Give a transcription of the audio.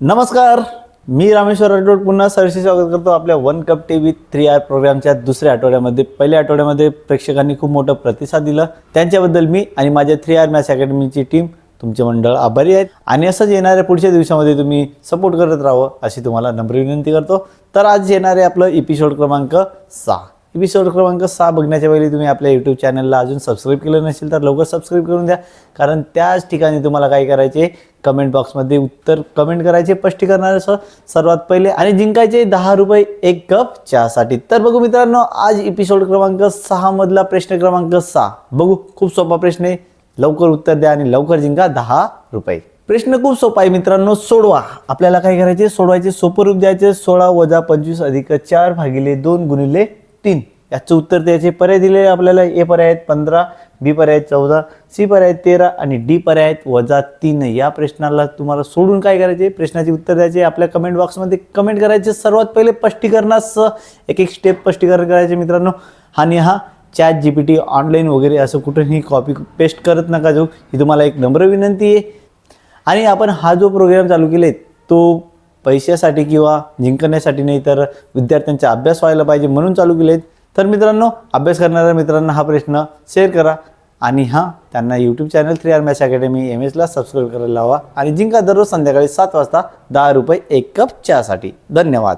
नमस्कार मी रामेश्वर राठोड. पुन्हा सरशी स्वागत करतो आपल्या one cup T V three R प्रोग्रामच्या दुसऱ्या आठवड्यामध्ये. पहिल्या आठवड्यामध्ये प्रेक्षकांनी खूप मोठा प्रतिसाद दिला. त्यांच्याबद्दल मी आणि माझ्या थ्री आर मॅथ्स अकॅडमीची टीम तुमचे मंडळ आभारी आहेत. आणि असंच येणाऱ्या पुढच्या दिवसामध्ये तुम्ही सपोर्ट करत राहावं अशी तुम्हाला नम्र विनंती करतो. तर आज येणारे आपलं एपिसोड क्रमांक सहा. एपिसोड क्रमांक सहा बघण्याच्या वेळी तुम्ही आपल्या यूट्यूब चॅनलला अजून सबस्क्राईब केलं नसेल तर लवकर सबस्क्राईब करून द्या. कारण त्याच ठिकाणी तुम्हाला काय करायचे कमेंट बॉक्समध्ये उत्तर कमेंट करायचे स्पष्टीकरणासह सर्वात पहिले आणि जिंकायचे दहा रुपये एक कप चहासाठी. तर बघू मित्रांनो आज एपिसोड क्रमांक सहा मधला प्रश्न क्रमांक सहा. बघू खूप सोपा प्रश्न आहे. लवकर उत्तर द्या आणि लवकर जिंका दहा रुपये. प्रश्न खूप सोपा आहे मित्रांनो सोडवा. आपल्याला काय करायचे? सोडवायचे सोपं रूप द्यायचे. सोळा वजा पंचवीस अधिक चार भागिले दोन गुणिले तीन. याचं उत्तर द्यायचे. पर्याय दिले आपल्याला ए पर्याय आहेत पंधरा बी पर्याय आहेत चौदा सी पर्याय आहेत तेरा आणि डी पर्याय आहेत वजा तीन. या प्रश्नाला तुम्हाला सोडून काय करायचे? प्रश्नाचे उत्तर द्यायचे. आपल्या कमेंट बॉक्समध्ये कमेंट करायचे. सर्वात पहिले स्पष्टीकरणास एक एक स्टेप स्पष्टीकरण करायचे मित्रांनो. आणि हा chat G P T online वगैरे असं कुठेही कॉपी पेस्ट करत नका जाऊ. ही तुम्हाला एक नम्र विनंती आहे. आणि आपण हा जो प्रोग्राम चालू केले तो पैशासाठी किंवा जिंकण्यासाठी नाही तर विद्यार्थ्यांचा अभ्यास व्हायला पाहिजे म्हणून चालू केलेत. तर मित्रांनो अभ्यास करणाऱ्या मित्रांना हा प्रश्न शेअर करा आणि हां त्यांना YouTube channel three R match academy M एसला subscribe करायला लावा. आणि जिंका दररोज संध्याकाळी सात वाजता दहा रुपये एक कप चहासाठी. धन्यवाद.